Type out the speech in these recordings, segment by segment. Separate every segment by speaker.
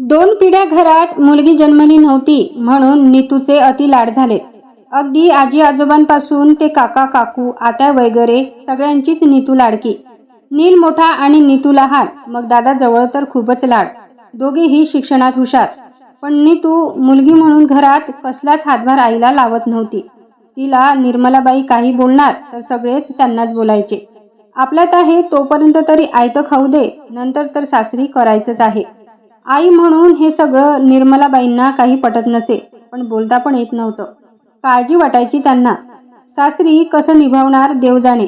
Speaker 1: दोन पिढ्या घरात मुलगी जन्मली नव्हती म्हणून नीतूचे अति लाड झाले. अगदी आजी आजोबांपासून ते काका काकू आत्या वगैरे सगळ्यांचीच नीतू लाडकी. नील मोठा आणि नीतू लहान मग दादा जवळ तर खूपच लाड. दोघेही शिक्षणात हुशार. पण नीतू मुलगी म्हणून घरात कसलाच हातभार आईला लावत नव्हती. तिला निर्मलाबाई काही बोलणार तर सगळेच त्यांनाच बोलायचे. आपल्यात आहे तोपर्यंत तरी आयतं खाऊ दे नंतर तर सासरी करायचंच आहे. आई म्हणून हे सगळं निर्मलाबाईंना काही पटत नसे पण बोलता पण येत नव्हतं. काळजी वाटायची त्यांना. सासरी कसं निभावणार देव जाणे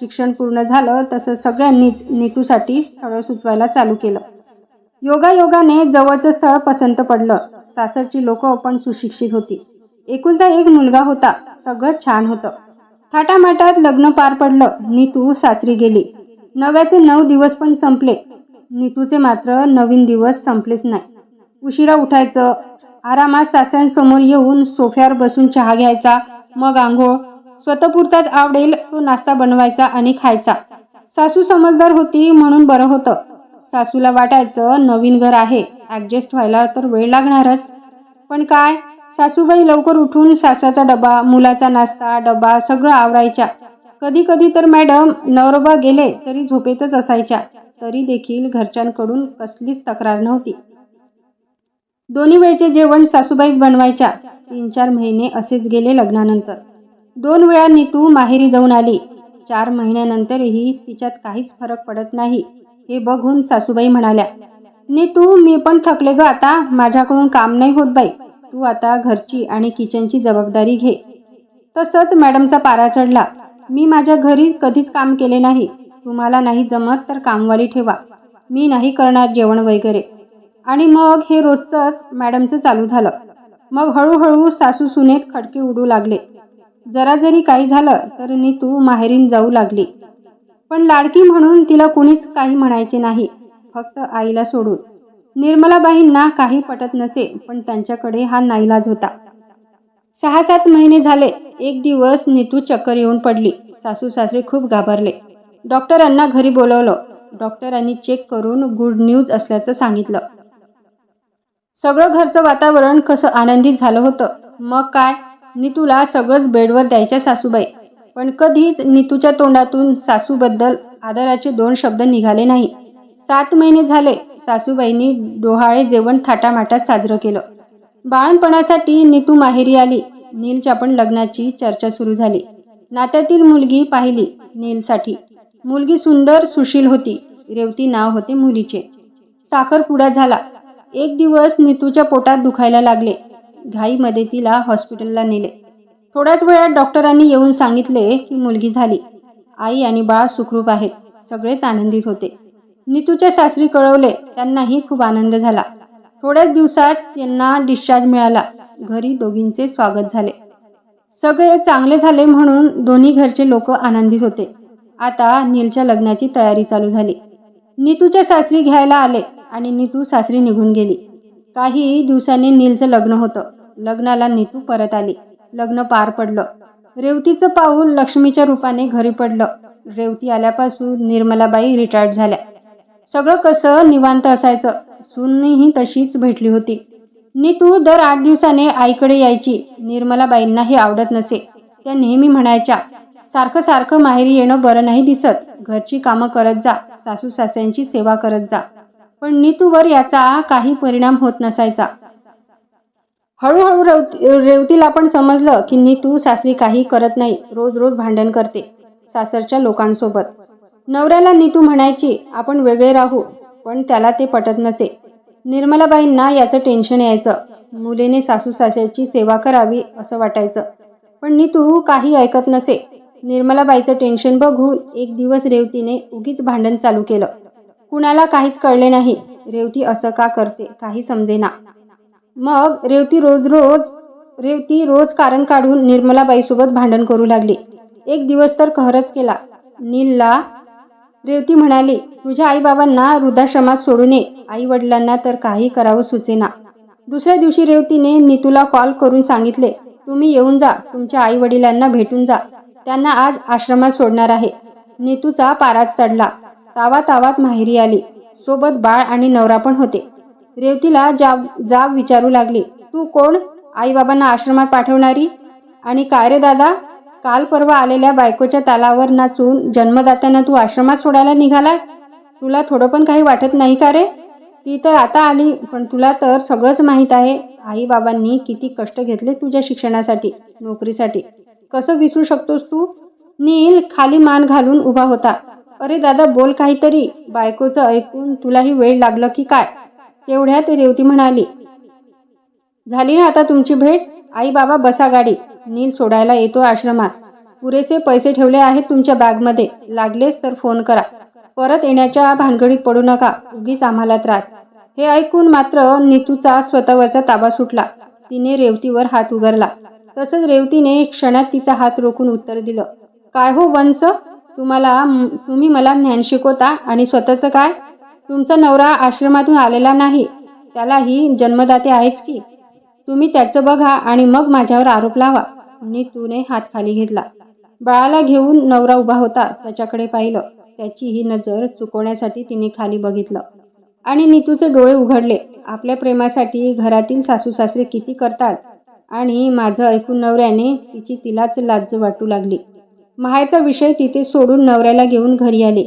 Speaker 1: शिक्षण पूर्ण झालं तसं सगळ्यांनीच नीतूसाठी स्थळ सुचवायला चालू केलं. योगायोगाने जवळचं स्थळ पसंत पडलं. सासरची लोक पण सुशिक्षित होती. एकुलता एक मुलगा होता. सगळं छान होतं. थाटामाटात लग्न पार पडलं. नीतू सासरी गेली. नव्याचे नऊ दिवस पण संपले. नीतूचे मात्र नवीन दिवस संपलेच नाही. उशिरा उठायचं आरामात सासऱ्यांसमोर येऊन सोफ्यावर बसून चहा घ्यायचा मग आंघोळ स्वतःपुरताच आवडेल तो नाश्ता बनवायचा आणि खायचा. सासू समजदार होती म्हणून बरं होतं. सासूला वाटायचं नवीन घर आहे ॲडजस्ट व्हायला तर वेळ लागणारच. पण काय? सासूबाई लवकर उठून सासाचा डबा मुलाचा नाश्ता डबा सगळं आवरायच्या. कधी कधी तर मॅडम नवरोबा गेले तरी झोपेतच असायच्या. तरी देखील घरच्यांकडून कसलीच तक्रार नव्हती. दोन्ही वेळचे जेवण सासूबाईच बनवायच्या. तीन चार महिने असेच गेले लग्नानंतर. दोन वेळा नीतू माहेरी जाऊन आली. चार महिन्यानंतरही तिच्यात काहीच फरक पडत नाही हे बघून सासूबाई म्हणाल्या नीतू मी पण थकले ग आता. माझ्याकडून काम नाही होत बाई. तू आता घरची आणि किचनची जबाबदारी घे. तसंच मॅडमचा पारा चढला. मी माझ्या घरी कधीच काम केले नाही. तुम्हाला नाही जमत तर कामवाली ठेवा. मी नाही करणार जेवण वगैरे. आणि मग हे रोजचंच मॅडमचं चालू झालं. मग हळूहळू सासू सुनेत खडके उडू लागले. जरा जरी काही झालं तर नीतू माहेरीन जाऊ लागली. पण लाडकी म्हणून तिला कुणीच काही म्हणायचे नाही. फक्त आईला सोडून. निर्मलाबाईंना काही पटत नसे पण त्यांच्याकडे हा नाईलाज होता. सहा सात महिने झाले. एक दिवस नीतू चक्कर येऊन पडली. सासू सासरे खूप घाबरले. डॉक्टरांना घरी बोलवलं. डॉक्टरांनी चेक करून गुड न्यूज असल्याचं सांगितलं. सगळं घरचं वातावरण कसं आनंदित झालं होतं. मग काय? नीतूला सगळंच बेडवर द्यायच्या सासूबाई. पण कधीच नीतूच्या तोंडातून सासूबद्दल आदराचे दोन शब्द निघाले नाही. सात महिने झाले सासूबाईंनी डोहाळे जेवण थाटामाटात साजरं केलं. बाळणपणासाठी नीतू माहेरी आली. नीलच्या पण लग्नाची चर्चा सुरू झाली. नात्यातील मुलगी पाहिली नीलसाठी. मुलगी सुंदर सुशील होती. रेवती नाव होते मुलीचे. साखरपुडा झाला. एक दिवस नीतूच्या पोटात दुखायला लागले. घाईमध्ये तिला हॉस्पिटलला नेले. थोड्याच वेळात डॉक्टरांनी येऊन सांगितले की मुलगी झाली. आई आणि बाळ सुखरूप आहेत. सगळेच आनंदित होते. नीतूच्या सासरी कळवले त्यांनाही खूप आनंद झाला. थोड्याच दिवसात त्यांना डिस्चार्ज मिळाला. घरी दोघींचे स्वागत झाले. सगळे चांगले झाले म्हणून दोन्ही घरचे लोक आनंदित होते. आता नीलच्या लग्नाची तयारी चालू झाली. नीतूच्या सासरी घ्यायला आले आणि नीतू सासरी निघून गेली. काही दिवसांनी नीलचं लग्न होतं. लग्नाला नीतू परत आली. लग्न पार पडलं. रेवतीचं पाऊल लक्ष्मीच्या रूपाने घरी पडलं. रेवती आल्यापासून निर्मलाबाई रिटायर्ड झाल्या. सगळं कसं निवांत असायचं. सूनही तशीच भेटली होती. नीतू दर आठ दिवसाने आईकडे यायची. निर्मलाबाईंना हे आवडत नसे. त्या नेहमी म्हणायच्या सारखं सारखं माहेरी येणं बरं नाही दिसत. घरची कामं करत जा. सासू सासऱ्यांची सेवा करत जा. पण नीतूवर याचा काही परिणाम होत नसायचा. हळूहळू रेवती रेवतीला पण समजलं की नीतू सासरी काही करत नाही. रोज रोज भांडण करते सासरच्या लोकांसोबत. नवऱ्याला नीतू म्हणायची आपण वेगळे राहू पण त्याला ते पटत नसे. निर्मलाबाईंना याचं टेन्शन यायचं. मुलीने सासू सासऱ्याची सेवा करावी असं वाटायचं. पण नीतू काही ऐकत नसे. निर्मलाबाईचं टेन्शन बघून एक दिवस रेवतीने उगीच भांडण चालू केलं. कुणाला काहीच कळले नाही. रेवती असं का करते? काही समजेना. मग रेवती रोज रोज रेवती रोज कारण काढून निर्मलाबाईसोबत भांडण करू लागली. एक दिवस तर कहरच केला. नीलला रेवती म्हणाली तुझ्या आईबाबांना वृद्धाश्रमात सोडू नये. आई वडिलांना तर काही करावं सुचेना. दुसऱ्या दिवशी रेवतीने नीतूला कॉल करून सांगितले तुम्ही येऊन जा. तुमच्या आई वडिलांना भेटून जा. त्यांना आज आश्रमात सोडणार आहे. नीतूचा पारात चढला. तावा तावात माहेरी आली. सोबत बाळ आणि नवरा पण होते. रेवतीला जाब जाब विचारू लागली. तू कोण? आईबाबांना आश्रमात पाठवणारी? आणि काय रे दादा? काल परवा आलेल्या बायकोच्या तालावर नाचून जन्मदात्यांना तू आश्रमात सोडायला निघालाय? तुला थोडं पण काही वाटत नाही का रे? ती तर आता आली पण तुला तर सगळंच माहीत आहे. आईबाबांनी किती कष्ट घेतले तुझ्या शिक्षणासाठी नोकरीसाठी. कसं विसरू शकतोस तू? नील खाली मान घालून उभा होता. अरे दादा बोल काहीतरी. बायकोचं ऐकून तुलाही वेळ लागलं की काय? तेवढ्यात रेवती म्हणाली झाली ना आता तुमची भेट? आई बाबा बसा गाडी. नील सोडायला येतो आश्रमात. पुरेसे पैसे ठेवले आहेत तुमच्या बॅगमध्ये. लागलेच तर फोन करा. परत येण्याच्या भानगडीत पडू नका. उगीच आम्हाला त्रास. हे ऐकून मात्र नीतूचा स्वतःवरचा ताबा सुटला. तिने रेवतीवर हात उगारला तसंच रेवतीने क्षणात तिचा हात रोखून उत्तर दिलं. काय हो वंश तुम्हाला तुम्ही मला ज्ञान शिकवता आणि स्वतःचं काय? तुमचा नवरा आश्रमातून आलेला नाही. त्यालाही जन्मदाते आहेच की. तुम्ही त्याचं बघा आणि मग माझ्यावर आरोप लावा. नीतूने हात खाली घेतला. बाळाला घेऊन नवरा उभा होता त्याच्याकडे पाहिलं. त्याची ही नजर चुकवण्यासाठी तिने खाली बघितलं. आणि नीतूचे डोळे उघडले. आपल्या प्रेमासाठी घरातील सासू सासरे किती करतात? आणि माझं ऐकून नवऱ्याने तिची तिलाच लाज वाटू लागली. माहेरचा विषय तिथे सोडून नवऱ्याला घेऊन घरी आले.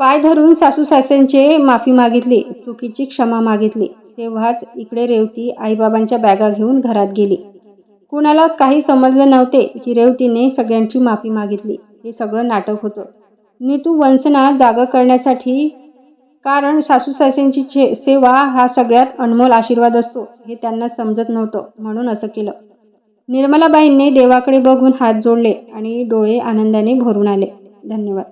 Speaker 1: पाय धरून सासू सासऱ्यांचे माफी मागितली चुकीची क्षमा मागितली. तेव्हाच इकडे रेवती आईबाबांच्या बॅगा घेऊन घरात गेली. कुणाला काही समजलं नव्हते की रेवतीने सगळ्यांची माफी मागितली. हे सगळं नाटक होतं. नीतू वंसना जागा करण्यासाठी कारण सासू सासऱ्यांची चे सेवा हा सगळ्यात अनमोल आशीर्वाद असतो हे त्यांना समजत नव्हतं म्हणून असं केलं. निर्मलाबाईंनी देवाकडे बघून हात जोडले आणि डोळे आनंदाने भरून आले. धन्यवाद.